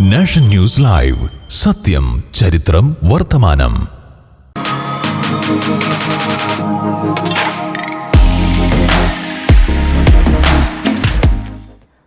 Nation news live. സത്യം ചരിത്രം വർത്തമാനം.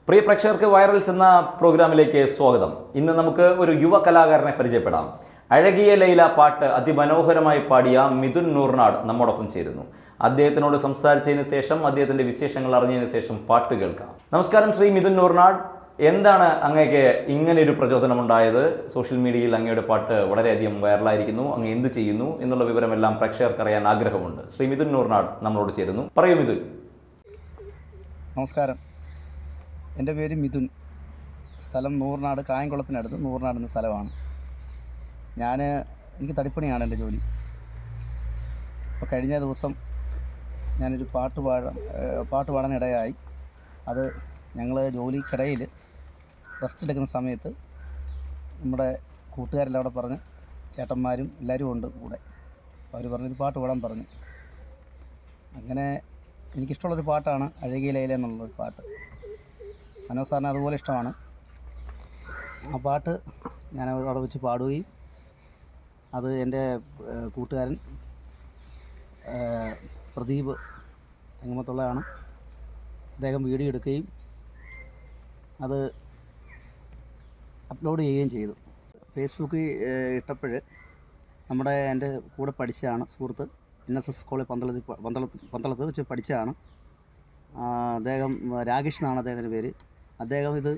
പ്രിയ പ്രേക്ഷകർക്ക് വൈറൽസ് എന്ന പ്രോഗ്രാമിലേക്ക് സ്വാഗതം. ഇന്ന് നമുക്ക് ഒരു യുവ കലാകാരനെ പരിചയപ്പെടാം. അഴകിയ ലൈല പാട്ട് അതിമനോഹരമായി പാടിയ മിഥുൻ നൂർനാട് നമ്മോടൊപ്പം ചേരുന്നു. അദ്ദേഹത്തിനോട് സംസാരിച്ചതിന് ശേഷം അദ്ദേഹത്തിന്റെ വിശേഷങ്ങൾ അറിഞ്ഞതിന് ശേഷം പാട്ട് കേൾക്കാം. നമസ്കാരം ശ്രീ മിഥുൻ നൂർനാട്. എന്താണ് അങ്ങേക്ക് ഇങ്ങനെ ഒരു പ്രചോദനം ഉണ്ടായത് സോഷ്യൽ മീഡിയയിൽ അങ്ങയുടെ പാട്ട് വളരെയധികം വൈറലായിരിക്കുന്നു. അങ്ങ് എന്ത് ചെയ്യുന്നു എന്നുള്ള വിവരമെല്ലാം പ്രേക്ഷകർക്ക് അറിയാൻ ആഗ്രഹമുണ്ട്. ശ്രീ മിഥുൻ നൂർനാട് നമ്മളോട് ചേരുന്നു. പറയൂ മിഥുൻ. നമസ്കാരം. എന്റെ പേര് മിഥുൻ. സ്ഥലം നൂർനാട് കായംകുളത്തിനടുത്ത് നൂർനാട് എന്ന സ്ഥലമാണ്. ഞാൻ എനിക്ക് തടിപ്പണിയാണ് എന്റെ ജോലി. അപ്പോൾ കഴിഞ്ഞ ദിവസം ഞാനൊരു പാട്ട് പാടാൻ പാട്ട് പാട്ട് പാടാനിടയായി. അത് ഞങ്ങൾ ജോലിക്കിടയിൽ റെസ്റ്റ് എടുക്കുന്ന സമയത്ത് നമ്മുടെ കൂട്ടുകാരെല്ലാം അവിടെ പറഞ്ഞ് ചേട്ടന്മാരും എല്ലാവരും ഉണ്ട് കൂടെ. അവർ പറഞ്ഞൊരു പാട്ട് പാടാൻ പറഞ്ഞു. അങ്ങനെ എനിക്കിഷ്ടമുള്ളൊരു പാട്ടാണ് അഴകിയ ലൈല എന്നുള്ളൊരു പാട്ട്. മനോജ് സാറിന് അതുപോലെ ഇഷ്ടമാണ്. ആ പാട്ട് ഞാൻ അവിടെ വെച്ച് പാടുകയും അത് എന്റെ കൂട്ടുകാരൻ പ്രദീപ് തെങ്ങമത്തുള്ളതാണ് അദ്ദേഹം വീഡിയോ എടുക്കുകയും അത് അപ്ലോഡ് ചെയ്യുകയും ചെയ്തു. ഫേസ്ബുക്കിൽ ഇട്ടപ്പോൾ നമ്മുടെ എന്റെ കൂടെ പഠിച്ചതാണ് സുഹൃത്ത്. എൻ എസ് എസ് കോളേജ് പന്തളത്തിൽ പന്തളത്ത് പന്തളത്ത് വെച്ച് പഠിച്ചതാണ്. അദ്ദേഹം രാകേഷ് എന്നാണ് അദ്ദേഹത്തിന്റെ പേര്. അദ്ദേഹം ഇത്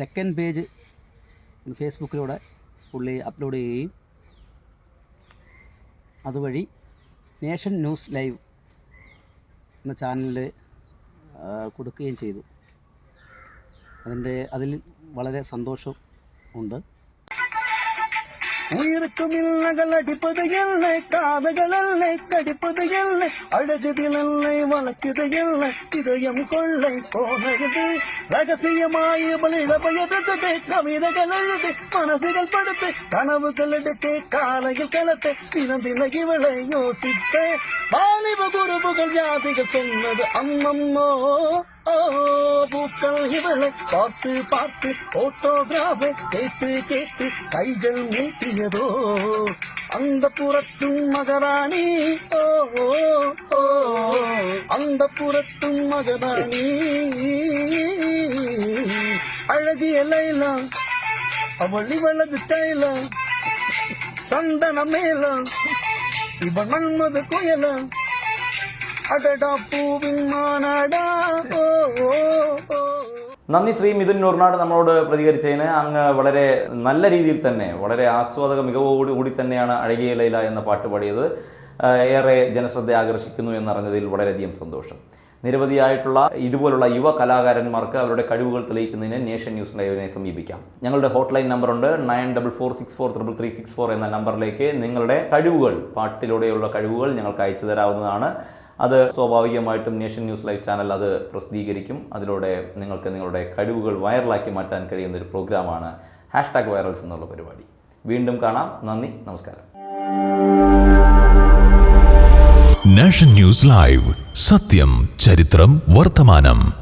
തെക്കൻ പേജ് ഫേസ്ബുക്കിലൂടെ പുള്ളി അപ്ലോഡ് ചെയ്യുകയും അതുവഴി നേഷൻ ന്യൂസ് ലൈവ് എന്ന ചാനലിൽ കൊടുക്കുകയും ചെയ്തു. അതിൻ്റെ അതിൽ വളരെ സന്തോഷം ഉണ്ട് உயிருக்கும் இல்லங்கள் அடிப்பது இல்லை காதுகள் இல்லை கடிப்பது இல்லை அழகுதில் இல்லை வளர்க்குது இல்லை இதயம் கொள்ளை போனது ரகசியமாய் பலிட பயந்தது கவிதைகள் எழுது மனசுகள் படுத்து கனவுகள் எடுத்து காலையில் கலத்து தினந்தின இவளை யோசித்து வாலிப குருபுகள் ஜாதிகள் சொன்னது அம்மம்மோ ஓ பூக்கள் இவளை பார்த்து பார்த்து போட்டோகிராஃபை கேட்டு கேட்டு கைகள் நீட்டியதோ. அந்த புறத்தும் மகராணி ஓ அந்த புறத்தும் மகராணி. அழகிய லைலா அவள் இவளது தைலா சந்தன மேலா இவன் மன்மது குயலா? അടടാ പൂവിമാനടാ ഓ ഓ. നന്ദി ശ്രീ മിഥുൻ നൂർനാട് നമ്മളോട് പ്രതികരിച്ചതിന് അങ്ങ് വളരെ നല്ല രീതിയിൽ തന്നെ വളരെ ആസ്വാദക മികവോടു കൂടി തന്നെയാണ് അഴകിയ ലൈല എന്ന പാട്ട് പാടിയത്. ഏറെ ജനശ്രദ്ധ ആകർഷിക്കുന്നു എന്നറിഞ്ഞതിൽ വളരെയധികം സന്തോഷം. നിരവധിയായിട്ടുള്ള ഇതുപോലുള്ള യുവ കലാകാരന്മാർക്ക് അവരുടെ കഴിവുകൾ തെളിയിക്കുന്നതിന് നേഷൻ ന്യൂസ് ലൈവിനെ സമീപിക്കാം. ഞങ്ങളുടെ hotline നമ്പറുണ്ട് nine double four six four triple three six four എന്ന നമ്പറിലേക്ക് നിങ്ങളുടെ കഴിവുകൾ പാട്ടിലൂടെയുള്ള കഴിവുകൾ ഞങ്ങൾക്ക് അയച്ചു തരാവുന്നതാണ്. അത് സ്വാഭാവികമായിട്ടും നേഷൻ ന്യൂസ് ലൈവ് ചാനൽ അത് പ്രസിദ്ധീകരിക്കും. അതിലൂടെ നിങ്ങൾക്ക് നിങ്ങളുടെ കഴിവുകൾ വൈറലാക്കി മാറ്റാൻ കഴിയുന്ന ഒരു പ്രോഗ്രാമാണ് ഹാഷ്ടാഗ് വൈറൽസ് എന്നുള്ള പരിപാടി. വീണ്ടും കാണാം. നന്ദി. നമസ്കാരം. Nation news live. സത്യം ചരിത്രം വർത്തമാനം.